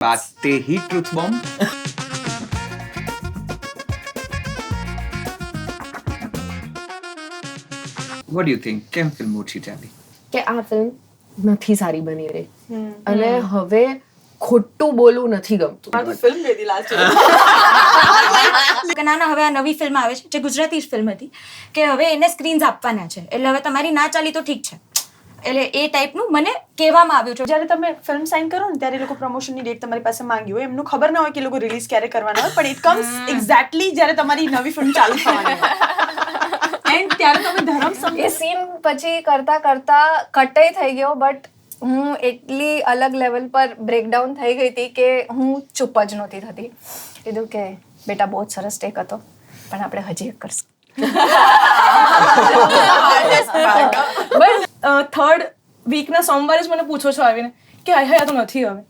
આતે ही truth bomb what do you think કેમ film ઓછી ચાલી કે આ ફિલ્મ નથી સારી બની રહી અને હવે ખોટું બોલવું નથી ગમતું આ તો ફિલ્મ ગઈ હતી લાસ્ટ કે ના ના હવે આ નવી ફિલ્મ આવે છે જે ગુજરાતી જ ફિલ્મ હતી કે હવે એને સ્ક્રીન્સ આપવાના છે એટલે હવે તમારી ના ચાલી તો ઠીક છે એટલે એ ટાઈપનું મને કહેવામાં આવ્યું છે. જ્યારે તમે ફિલ્મ સાઇન કરો ને ત્યારે એ લોકો પ્રમોશનની ડેટ તમારી પાસે માંગી હોય. એમનું ખબર ના હોય કે લોકો રિલીઝ ક્યારે કરવાના હોય પણ ઇટ કમ્સ એક્ઝેક્ટલી જ્યારે તમારી નવી ફિલ્મ ચાલુ થવાની હોય. એન્ડ ત્યારે તમે ધરમ સમ એ સીન પછી કરતા કરતા કટે થઈ ગયો બટ હું એટલી અલગ લેવલ પર બ્રેકડાઉન થઈ ગઈ હતી કે હું ચૂપ જ નહોતી થતી. કીધું કે બેટા બહુ જ સરસ ટેક હતો પણ આપણે હજી એક કરશું. થર્ડ વીકના સોમવારે જ મને પૂછો છો આવીને કે હાય હયા તો નથી હવે.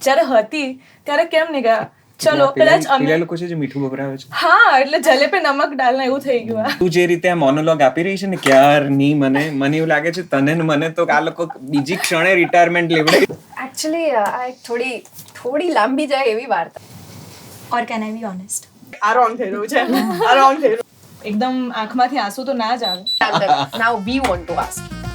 જ્યારે હતી ત્યારે કેમ નહીં ગયા? ચલો કદાચ અમે લોકો છે જે મીઠું છે. હા એટલે જલેબે નમક ડાલના એવું થઈ ગયું તું જે રીતે આ મોનોલોગ આપી રહી છે ને ક્યારની મને મને એવું લાગે છે તને ને મને તો આ લોકો બીજી ક્ષણે રિટાયરમેન્ટ લેવડાવી એકચ્યુઅલી આ થોડી થોડી લાંબી જાય એવી વાર્તા. Or can I be honest આ રોંગ થઈ રહ્યું છે. આ રોંગ થઈ રહ્યું. એકદમ આંખમાંથી આંસુ તો ના જ આવે. Now we want to ask